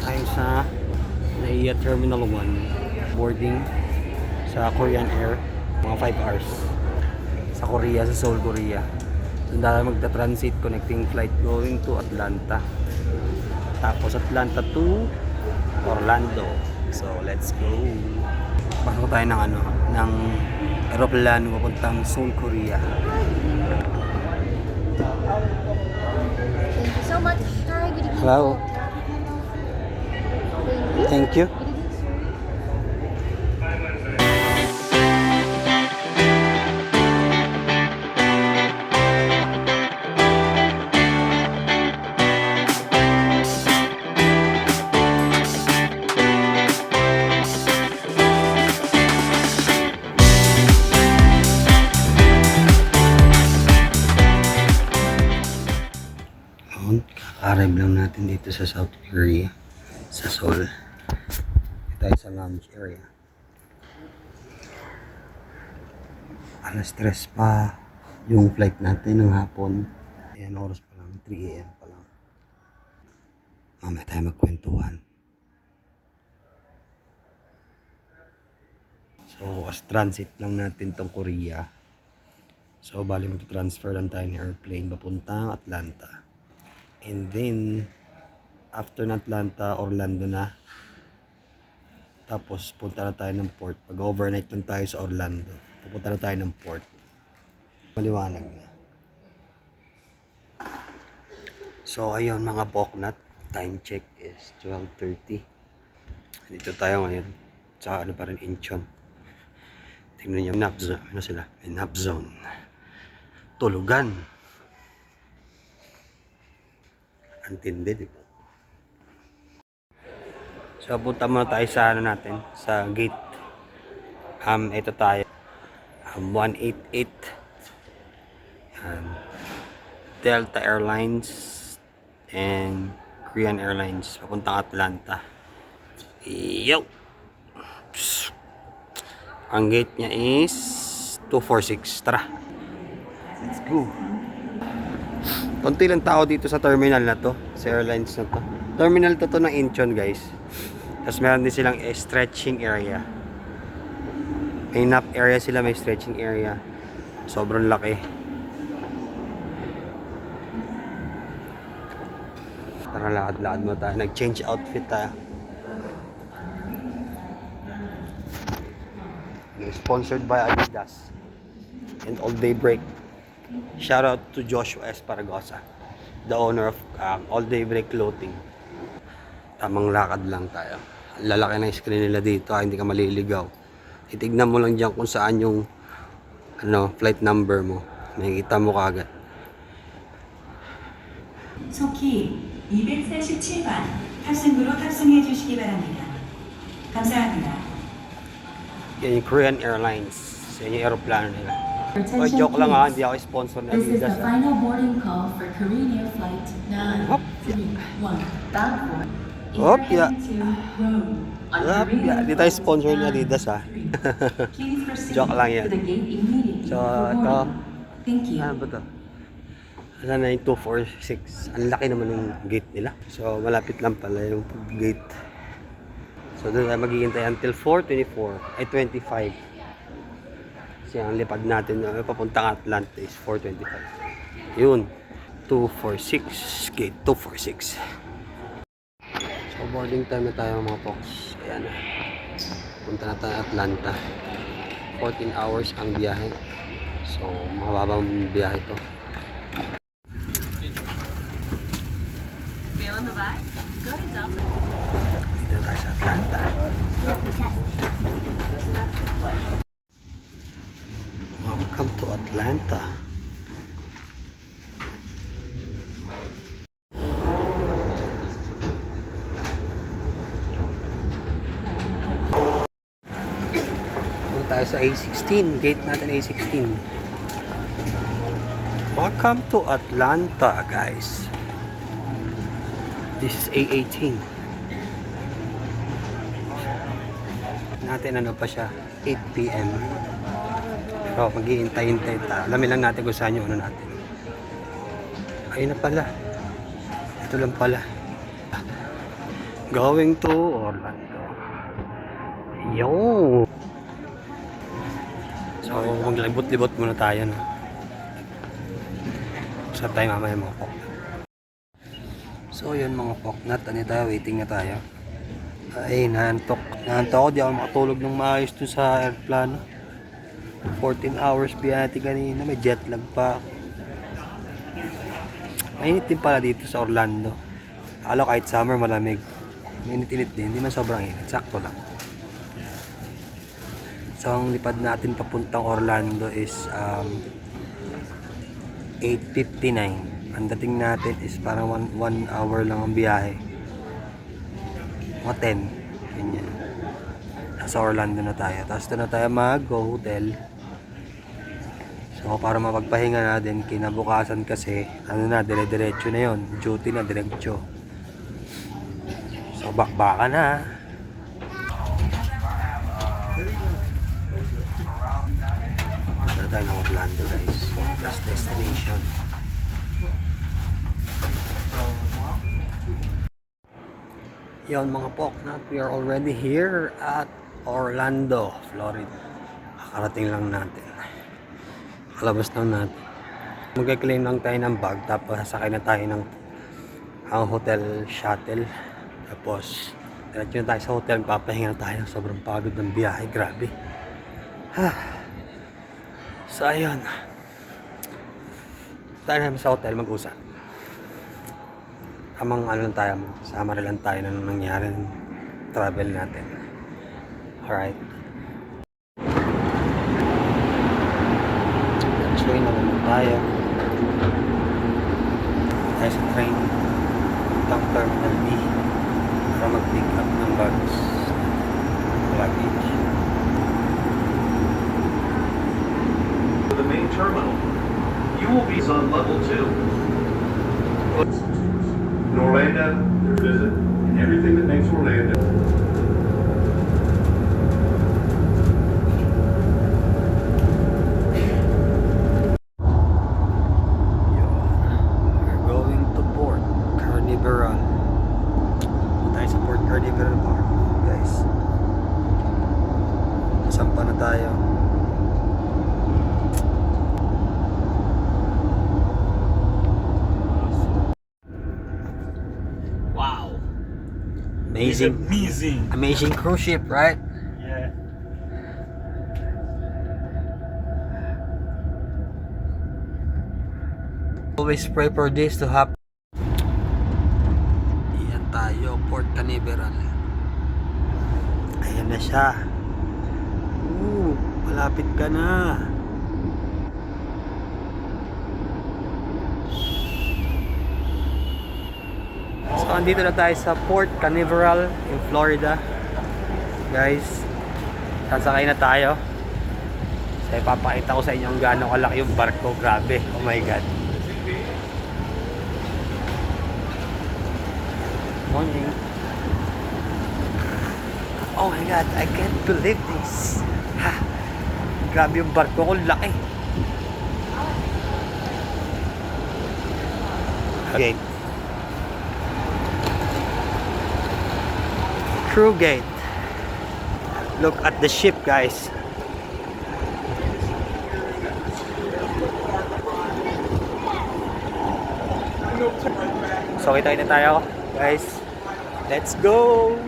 tayo sa NAIA Terminal 1 boarding sa Korean Air mga 5 hours. Sa Korea, sa Seoul, Korea. Doon tayo magta-transit connecting flight going to Atlanta. Tapos Atlanta to Orlando. So let's go. Pasok tayo ng ano ng aeroplano papuntang Seoul, Korea Hello. Thank you. Kaka-arrive lang natin dito sa South Korea, sa Seoul. Tayo sa lounge area. Alas stress pa yung flight natin ng hapon. Ayan, oras pa lang, 3 a.m. pa lang. Mamaya tayo magkwentuhan. So, as transit lang natin tong Korea. So, bali mag-transfer lang tayo ng airplane papuntang Atlanta. And then, after ng Atlanta, Orlando na. Tapos, punta na tayo ng port. Pag-overnight lang tayo sa Orlando. Pupunta na tayo ng port. Maliwanag na. So, ayun mga boknat. Time check is 12.30. Dito tayo ngayon. Sa ano pa rin, Incheon. Tingnan nyo, nap zone. Ano sila? Nap zone. Tulugan. Antindi, di ba? So, punta muna tayo sa ano natin, sa gate. Um, ito tayo. Um, 188. Yan. Delta Airlines and Korean Airlines. Papuntang Atlanta. Yo! Psst. Ang gate niya is 246. Tara. Let's go. Konti lang tao dito sa terminal na to, sa airlines na to. Terminal to to ng Incheon, guys. Tapos meron din silang eh, stretching area. May nap area sila, may stretching area. Sobrang laki. Tara, lakad-lakad mo tayo. Nag-change outfit tayo. Sponsored by Adidas and All Day Break. Shout out to Joshua Esparagosa, the owner of um, All Day Break Clothing. Tamang lakad lang tayo. Ang Lalaki ng screen nila dito, ah, hindi ka maliligaw. Itignan mo lang dyan kung saan yung ano, flight number mo. Makikita mo kagad. 속히 247번 탑승구로 탑승해 주시기 바랍니다. 감사합니다. Yan yung Korean Airlines. Yan yung aeroplano nila. Oh, joke lang ha, hindi ako sponsor ng This is the ah. final boarding call for Korean Air Flight Hop, 931, bound for Hop, yeah. On Yup, Korean yeah, di Air tayo sponsor ni Adidas ah. 931. Please proceed Joke lang yan. So, ito. Thank you. Ano ba to? Ano na yung 246? Ang laki naman ng gate nila. So, malapit lang pala yung gate. So, doon tayo maghihintay until 4.24. Ay, 25. Kasi ang lipad natin, uh, papuntang Atlanta is 4.25. Yun. 246. Gate 246. So, boarding time na tayo mga folks. Ayan. Punta na tayo Atlanta. 14 hours ang biyahe. So, mababang biyahe to. Dito tayo sa Atlanta. Welcome to Atlanta. Dito tayo sa A16. Gate natin A16. Welcome to Atlanta, guys. This is A18. Natin ano pa siya, 8 p.m. Pero maghihintay-hintay ta. Alamin lang natin kung saan yung ano natin. Ayun na pala. Ito lang pala. Going to Orlando. Yo! So, maglibot-libot muna tayo, no? Saan tayo mamaya mga pok? So, yun mga poknat. Ano tayo? Waiting na tayo. Ay, nahantok. Nahantok ako. Di ako makatulog ng maayos to sa airplane. 14 hours biyahe kanina. May jet lag pa ako. Mainit din pala dito sa Orlando. Akala kahit summer malamig. Mainit-init din. Hindi man sobrang init. Sakto lang. So, ang lipad natin papuntang Orlando is um, 8.59. Ang dating natin is parang 1 hour lang ang biyahe. Mga 10. Ganyan. Nasa Orlando na tayo. Tapos doon na tayo mag-go hotel. So, para mapagpahinga natin, kinabukasan kasi, ano na, dire-diretso na yon Duty na, diretso. So, bakbaka na. Tayo ng Orlando, guys. Last destination. Yon mga poknat, we are already here at Orlando, Florida. Kakarating lang natin. Kalabas lang natin. Magka-claim lang tayo ng bag, tapos sasakay na tayo ng ang hotel shuttle. Tapos, diretso na tayo sa hotel, papahinga tayo. Sobrang pagod ng biyahe, grabe. Ha. So, ayun. Tayo namin sa hotel mag-usap. Tamang ano lang tayo, sama rin lang tayo ng nangyari ng travel natin. Alright. Na naman tayo. Tayo sa train. Puntang Terminal B para mag-pick up ng bags. Luggage. On level two. Orlando, there's visit and everything that makes Orlando. Amazing. Amazing. Amazing cruise ship, right? Yeah. Always pray for this to happen. Iyan tayo, Port Canaveral. Ayan na siya. Ooh, malapit ka na. So, andito na tayo sa Port Canaveral in Florida. Guys, sasakay na tayo. So, ipapakita ko sa inyo kung gaano kalaki yung barko. Grabe. Oh my God. Morning. Oh my God, I can't believe this. Ha! Grabe yung barko ko, laki. Okay. Crew gate. Look at the ship, guys. So, kita tayo, guys. Let's go!